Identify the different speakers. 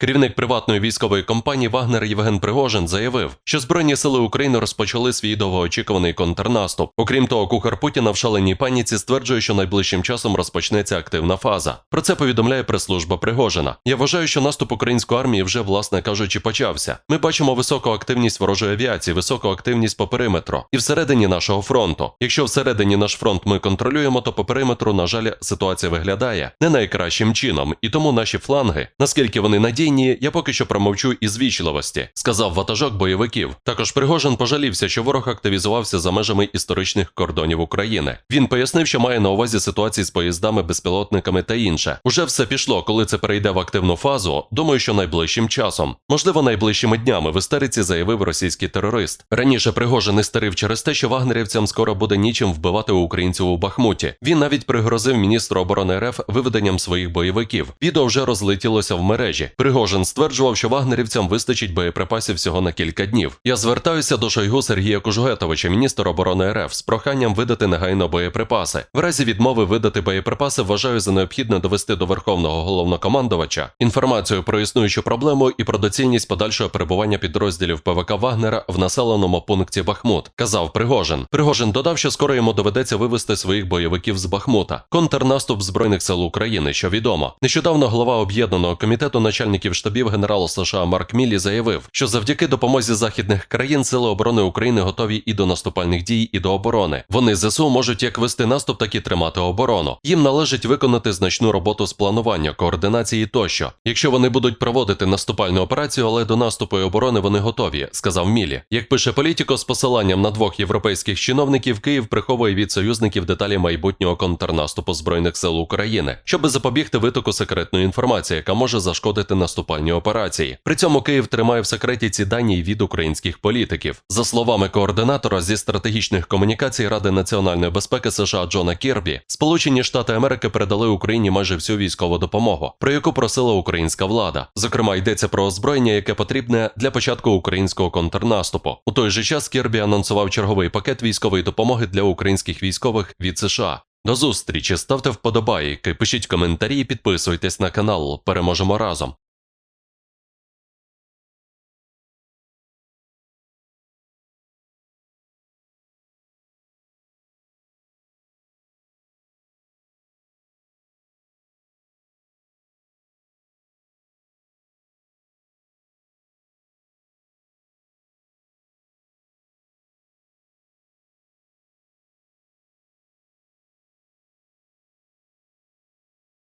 Speaker 1: Керівник приватної військової компанії Вагнер Євген Пригожин заявив, що Збройні сили України розпочали свій довгоочікуваний контрнаступ. Окрім того, кухар Путіна в шаленій паніці стверджує, що найближчим часом розпочнеться активна фаза. Про це повідомляє прес-служба Пригожина. Я вважаю, що наступ української армії вже, власне кажучи, почався. Ми бачимо високу активність ворожої авіації, високу активність по периметру і всередині нашого фронту. Якщо всередині наш фронт ми контролюємо, то по периметру, на жаль, ситуація виглядає не найкращим чином, і тому наші фланги, наскільки вони надійні, я поки що промовчу із вічливості, сказав ватажок бойовиків. Також Пригожин пожалівся, що ворог активізувався за межами історичних кордонів України. Він пояснив, що має на увазі ситуації з поїздами, безпілотниками та інше. Уже все пішло, коли це перейде в активну фазу. Думаю, що найближчим часом, можливо, найближчими днями в істериці заявив російський терорист. Раніше Пригожин істерив через те, що вагнерівцям скоро буде нічим вбивати українців у Бахмуті. Він навіть пригрозив міністру оборони РФ виведенням своїх бойовиків. Відео вже розлетілося в мережі. Пригожин стверджував, що вагнерівцям вистачить боєприпасів всього на кілька днів. Я звертаюся до Шойгу Сергія Кужугетовича, міністра оборони РФ, з проханням видати негайно боєприпаси. В разі відмови видати боєприпаси вважаю за необхідне довести до верховного головнокомандувача інформацію про існуючу проблему і про доцільність подальшого перебування підрозділів ПВК Вагнера в населеному пункті Бахмут, казав Пригожин. Пригожин додав, що скоро йому доведеться вивести своїх бойовиків з Бахмута. Контрнаступ збройних сил України, що відомо. Нещодавно голова об'єднаного комітету начальників штабів генерал США Марк Міллі заявив, що завдяки допомозі західних країн сили оборони України готові і до наступальних дій, і до оборони. Вони ЗСУ можуть як вести наступ, так і тримати оборону. Їм належить виконати значну роботу з планування, координації тощо. Якщо вони будуть проводити наступальну операцію, але до наступу і оборони вони готові, сказав Мілі. Як пише політико, з посиланням на двох європейських чиновників, Київ приховує від союзників деталі майбутнього контрнаступу збройних сил України, щоби запобігти витоку секретної інформації, яка може зашкодити наступальній операції. При цьому Київ тримає в секреті ці дані від українських політиків. За словами координатора зі стратегічних комунікацій Ради національної безпеки США Джона Кірбі, Сполучені Штати Америки передали Україні майже всю військову допомогу, про яку просила українська влада. Зокрема, йдеться про озброєння, яке потрібне для початку українського контрнаступу. У той же час Кірбі анонсував черговий пакет військової допомоги для українських військових від США. До зустрічі, ставте вподобайки, пишіть коментарі і підписуйтесь на канал. Переможемо разом.